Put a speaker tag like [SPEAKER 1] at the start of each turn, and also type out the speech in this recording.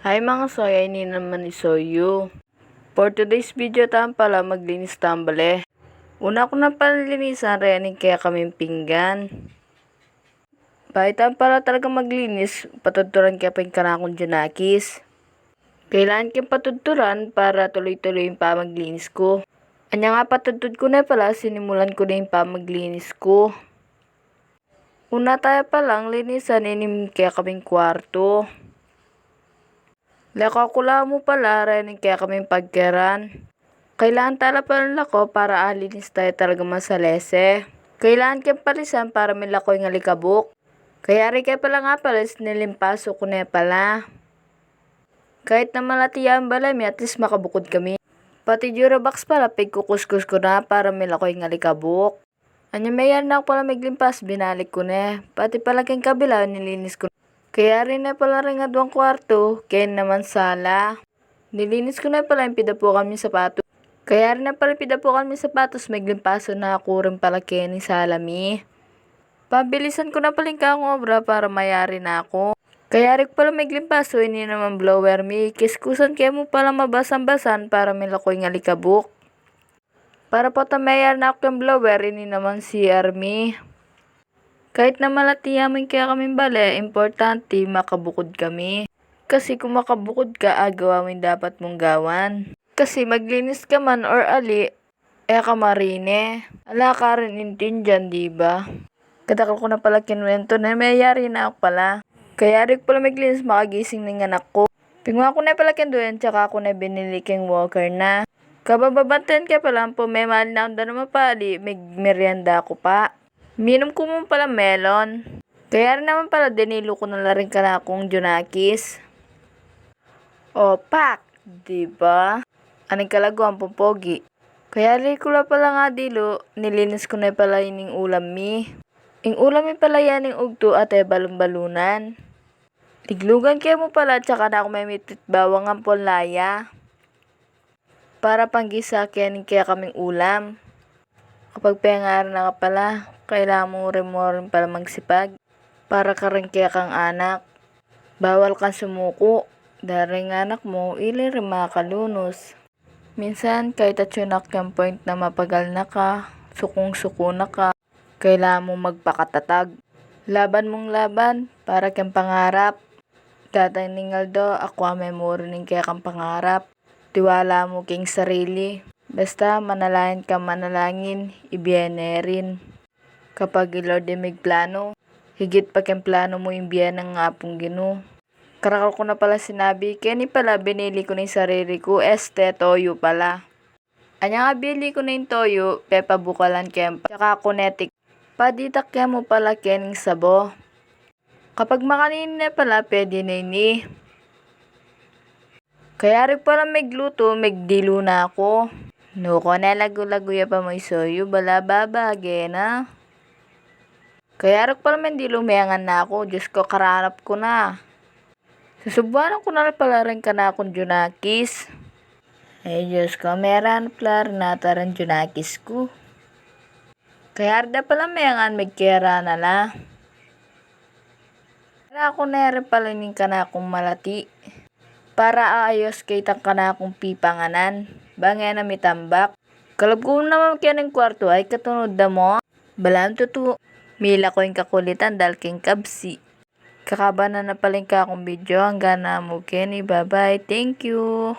[SPEAKER 1] Hi mga soy, ay ni naman ni Soyu. For today's video tam pala maglinis tambale. Una ko na palinisan rening kaya kaming pinggan. Bakit tam pala talaga maglinis, patuturan kaya pa yung kanakong junakis. Kailangan kang patuturan para tuloy-tuloy yung pamaglinis ko. Anya nga patutod ko na pala, sinimulan ko na yung pamaglinis ko. Una tayo pa lang, linisan inim kaya kaming kwarto. Lako ko lang mo pala, rening kaya kaming pagkeran. Kailangan tala pa ng lako para alinis tayo talaga masalese. Kailangan kang palisan para may lako yung alikabok. Kaya rin kaya pala nga pala, nilimpaso ko na pala. Kahit na malatiyan balami, at least makabukod kami. Pati Durabox pala, pigkukuskus ko na para may lako yung alikabok. Anya mayan na pala maglimpas, binalik ko na. Pati pala kayong kabila, nilinis ko kaya rin na pala rin nga kwarto, kaya naman sala. Nilinis ko na pala yung pidapukan yung sapatos. Kaya rin na pala pidapukan yung sapatos, may glimpaso na ako rin pala kaya ni salami. Pabilisan ko na pala yung obra para mayari na ako. Kaya rin pala may glimpaso, hindi naman blower mi. Kiskusan kaya mo pala mabasan-basan para may lakoy nga likabok. Para po tamayar na ako yung blower, ini naman si Army. Kahit na malatiyamin kaya kami bale, importante makabukod kami. Kasi kung makabukod ka, agawa mo yung dapat mong gawan. Kasi maglinis ka man or ali, eh ka marine. Ala ka rin intindihan, di ba? Katakal ko na pala kinwento na mayayari na ako pala. Kaya rin pala maglinis makagising ng anak ko. Pingwa ko na pala kinduyan, tsaka ako na binili king walker na. Kabababantayan ka pala po, may mahal na ako na mapali, may merienda ko pa. Minom ko mo pala melon. Kaya naman pala dinilo ko na rin ka na akong junakis. O, pak! Diba? Aning kalago ang pumpogi. Kaya rin ko la pala nga dilo, nilinis ko na pala ining ulam mi. Ing ulam mi pala yan ing ugto at e balon-balunan. Tiglugan kayo mo pala, tsaka na ako may mitit bawang ang polaya. Para panggisa kaya kaya kaming ulam. Kapag pengar na ka pala, kailangan mo rin mo rin pala magsipag. Para ka rin kaya kang anak. Bawal kang sumuko. Daring anak mo, ili rin makalunos. Minsan, kahit at yun yung point na mapagal na ka, sukong-suko na ka, kailangan mo magpakatatag. Laban mong laban, para kang pangarap. Tatay ni Ngaldo, ako ang memory ng kaya kang pangarap. Tiwala mo king sarili. Basta manalangin ka manalangin, ibiyene rin. Kapag Lord ay may plano, higit pa kang plano mo yung biyan ng ngapong gino. Karakal ko na pala sinabi, kaya ni pala binili ko na yung sarili ko, este toyo pala. Anya nga bili ko na yung toyo, pepa bukalan kempa, tsaka kunetik. Paditak kaya mo pala kening sabo. Kapag makanin na pala, pwede na ini. Kaya rin pala magluto, magdilo na ako. Nuko na lago-lago ya pa mo soyo, bala babage na. Kaya rin pala hindi lumayangan na ako, Diyos ko, karanap ko na. Susubuan ko na pala rin ka na akong junakis. Ay Diyos ko, meron pala rin nata rin junakis ko. Kaya rin pala mayangan magkira na la. Kaya ako rin pala nin ka na akong malati. Para aayos kay tang ka na akong pipanganan. Bangya na mitambak. Kalab ko naman kaya ng kwarto ay katunod na mo. Balaan tutu. Mila ko yung kakulitan dahil king kabsi. Kakaba na napaling ka akong video. Hanggang na mo Kenny. Bye bye. Thank you.